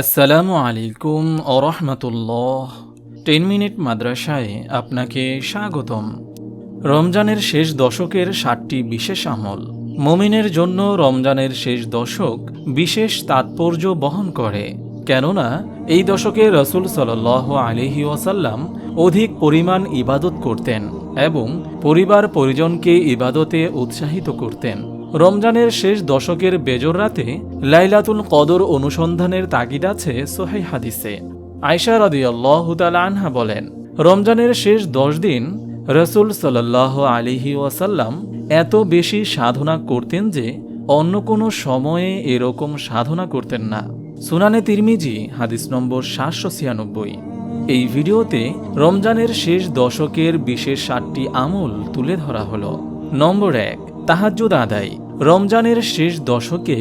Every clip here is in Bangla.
আসসালামু আলাইকুম আরহামতুল্লাহ টেন মিনিট মাদ্রাসায় আপনাকে স্বাগতম। রমজানের শেষ দশকের ষাটটি বিশেষ আমল। মমিনের জন্য রমজানের শেষ দশক বিশেষ তাৎপর্য বহন করে। কেননা, এই দশকে রসুল সাল আলিহি ওয়াসাল্লাম অধিক পরিমাণ ইবাদত করতেন এবং পরিবার পরিজনকে ইবাদতে উৎসাহিত করতেন। রমজানের শেষ দশকের বেজর রাতে লাইলাতুল কদর অনুসন্ধানের তাগিদ আছে সোহাই হাদিসে। আয়সা রদিয়াল্লাহ আনহা বলেন, রমজানের শেষ দশ দিন রসুল সাল্লাহ আলিহি ওয়াসাল্লাম এত বেশি সাধনা করতেন যে অন্য কোনো সময়ে এরকম সাধনা করতেন না। সুনানে তিরমিজি, হাদিস নম্বর সাতশো ছিয়ানব্বই। এই ভিডিওতে রমজানের শেষ দশকের বিশেষ সাতটি আমল তুলে ধরা হলো। নম্বর এক তাহাজ্জুদ আদায়। রমজানের শেষ দশকে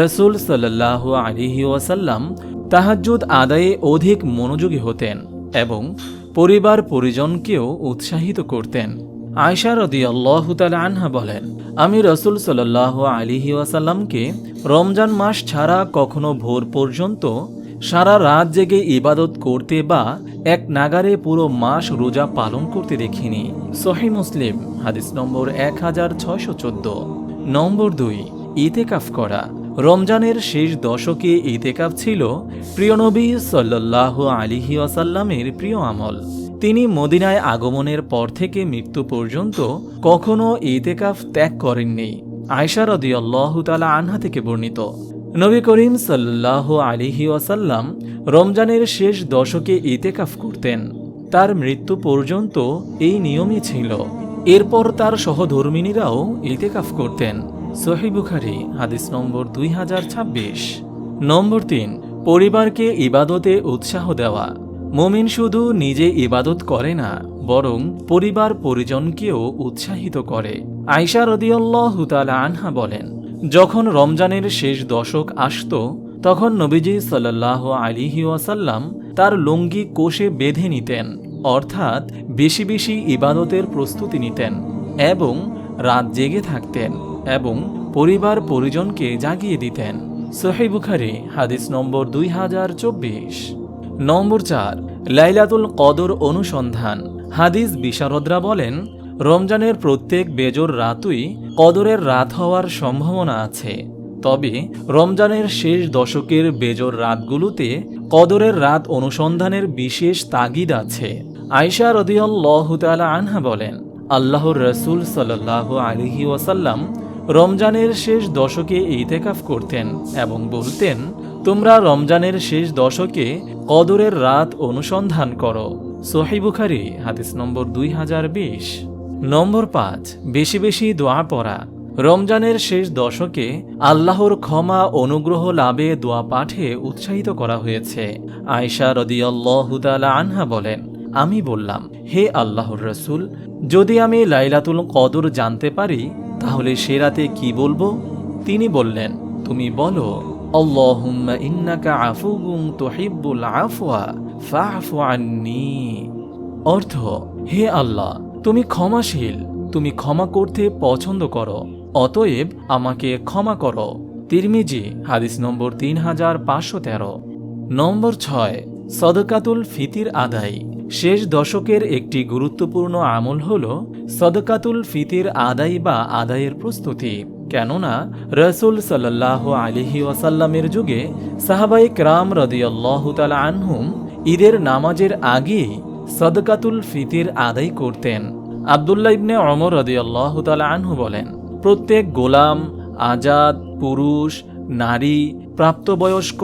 রসুল সাল্লাহ আলিহি ওয়াসাল্লাম তাহাজ্জুদ আদায়ে অধিক মনোযোগী হতেন এবং পরিবার পরিজনকেও উৎসাহিত করতেন। আয়সা রদি আল্লাহ আনহা বলেন, আমি রসুল সাল্লাহ আলিহি ওয়াসাল্লামকে রমজান মাস ছাড়া কখনো ভোর পর্যন্ত সারা রাত জেগে ইবাদত করতে বা এক নাগারে পুরো মাস রোজা পালন করতে দেখিনি। সহি মুসলিম, হাদিস নম্বর এক হাজার ছয়শো চোদ্দ। নম্বর দুই, ইতেকাফ করা। রমজানের শেষ দশকে ইতেকাফ ছিল প্রিয়নবী সাল্লাহ আলিহি আসাল্লামের প্রিয় আমল। তিনি মদিনায় আগমনের পর থেকে মৃত্যু পর্যন্ত কখনো ইতেকাফ ত্যাগ করেননি। আয়সা রদিয়াল্লাহ তালা আনহা থেকে বর্ণিত। নবী করিম সাল্লাহ আলিহি ওয়াসাল্লাম রমজানের শেষ দশকে ইতেকাফ করতেন। তার মৃত্যু পর্যন্ত এই নিয়মই ছিল। এরপর তার সহধর্মিনীরাও ইতেকাফ করতেন। সহি বুখারি, হাদিস নম্বর দুই হাজার ছাব্বিশ। নম্বর তিন, পরিবারকে ইবাদতে উৎসাহ দেওয়া। মুমিন শুধু নিজে ইবাদত করে না, বরং পরিবার পরিজনকেও উৎসাহিত করে। আয়সা রদিয়াল্লাহ তালা আনহা বলেন যখন রমজানের শেষ দশক আসত, তখন নবীজি সাল্লাহ আলিহি ওয়াসাল্লাম তার লুঙ্গি কোষে বেঁধে নিতেন, অর্থাৎ বেশি বেশি ইবাদতের প্রস্তুতি নিতেন এবং রাত জেগে থাকতেন এবং পরিবার পরিজনকে জাগিয়ে দিতেন। সোহে বুখারি, হাদিস নম্বর দুই হাজার চব্বিশ। নম্বর চার, লাইলাতুল কদর অনুসন্ধান। হাদিস বিশারদরা বলেন রমজানের প্রত্যেক বেজোর রাতই কদরের রাত হওয়ার সম্ভাবনা আছে। তবে রমজানের শেষ দশকের বেজর রাতগুলোতে কদরের রাত অনুসন্ধানের বিশেষ তাগিদ আছে। আয়সা রদিয়াল্লাহ তালা আনহা বলেন, আল্লাহর রসুল সাল্লাহ আলিহি ওয়াসাল্লাম রমজানের শেষ দশকে ইতেকাফ করতেন এবং বলতেন, তোমরা রমজানের শেষ দশকে কদরের রাত অনুসন্ধান করো। সোহাইবুখারি হাদিস নম্বর দুই হাজার বিশ। নম্বর পাঁচ, বেশি বেশি দোয়া পড়া। রমজানের শেষ দশকে আল্লাহর ক্ষমা, অনুগ্রহ লাভে দোয়া পাঠে উৎসাহিত করা হয়েছে। আয়সা রদিয়াল্লাহুদালা আনহা বলেন, আমি বললাম, হে আল্লাহর রসুল, যদি আমি লাইলাতুল কদর জানতে পারি, তাহলে সে রাতে কি বলব? তিনি বললেন, তুমি বলো, আল্লাহুম্মা ইন্নাকা আন্নি। অর্থ, হে আল্লাহ তুমি ক্ষমাশীল, তুমি ক্ষমা করতে পছন্দ করো, অতএব আমাকে ক্ষমা করো। তিরমিজি, হাদিস নম্বর তিন হাজার পাঁচশো তেরো। নম্বর ছয়, সদকাতুল ফিতির আদায়। শেষ দশকের একটি গুরুত্বপূর্ণ আমল হল সদকাতুল ফিতির আদায় বা আদায়ের প্রস্তুতি। কেননা, রসুল সাল্লাহ আলিহি ওয়াসাল্লামের যুগে সাহাবাই ক্রাম রদিয়াল্লাহ তালা আনহুম ঈদের নামাজের আগেই সদকাতুল ফিতির আদায় করতেন। আবদুল্লাহ ইবনে অমর রদিয়াল্লাহ তালা আনহু বলেন, প্রত্যেক গোলাম, আজাদ, পুরুষ, নারী, প্রাপ্তবয়স্ক,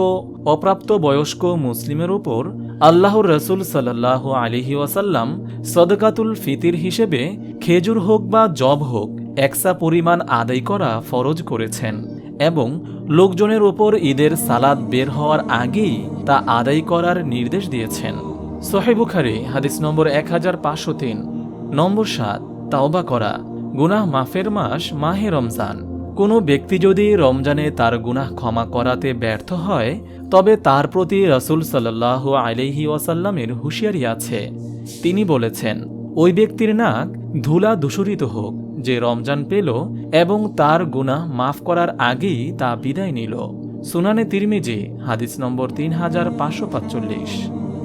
অপ্রাপ্তবয়স্ক মুসলিমের উপর আল্লাহর রসুল সাল্লাহ আলিহি ওয়াসাল্লাম সদকাতুল ফিতির হিসেবে খেজুর হোক বা জব হোক, একসা পরিমাণ আদায় করা ফরজ করেছেন এবং লোকজনের ওপর ঈদের সালাদ বের হওয়ার আগেই তা আদায় করার নির্দেশ দিয়েছেন। সোহেবুখারি হাদিস নম্বর এক হাজার পাঁচশো তিন, নম্বর সাত, তাওবা করা, গুনাহ মাফের মাস, মাহে রমজান। কোনো ব্যক্তি যদি রমজানে তার গুনাহ ক্ষমা করাতে ব্যর্থ হয়, তবে তার প্রতি রসুল সাল্লাহ আলহি ওয়াসাল্লামের হুঁশিয়ারি আছে। তিনি বলেছেন, ওই ব্যক্তির নাক ধুলা দূষরিত হোক, যে রমজান পেল এবং তার গুনাহ মাফ করার আগেই তা বিদায় নিল। সুনানে তিরমিজি, হাদিস নম্বর তিন হাজার পাঁচশো পাঁচচল্লিশ।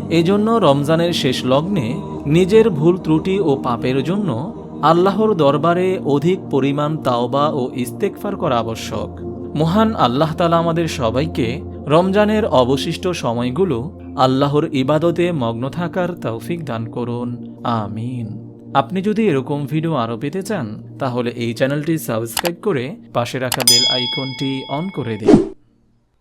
এজন্য রমজানের শেষ লগ্নে নিজের ভুল ত্রুটি ও পাপের জন্য আল্লাহর দরবারে অধিক পরিমাণ তাওবা ও ইস্তেকফার করা আবশ্যক। মহান আল্লাহ তালা আমাদের সবাইকে রমজানের অবশিষ্ট সময়গুলো আল্লাহর ইবাদতে মগ্ন থাকার তৌফিক দান করুন। আমিন। আপনি যদি এরকম ভিডিও আরও পেতে চান, তাহলে এই চ্যানেলটি সাবস্ক্রাইব করে পাশে রাখা বেল আইকনটি অন করে দিন।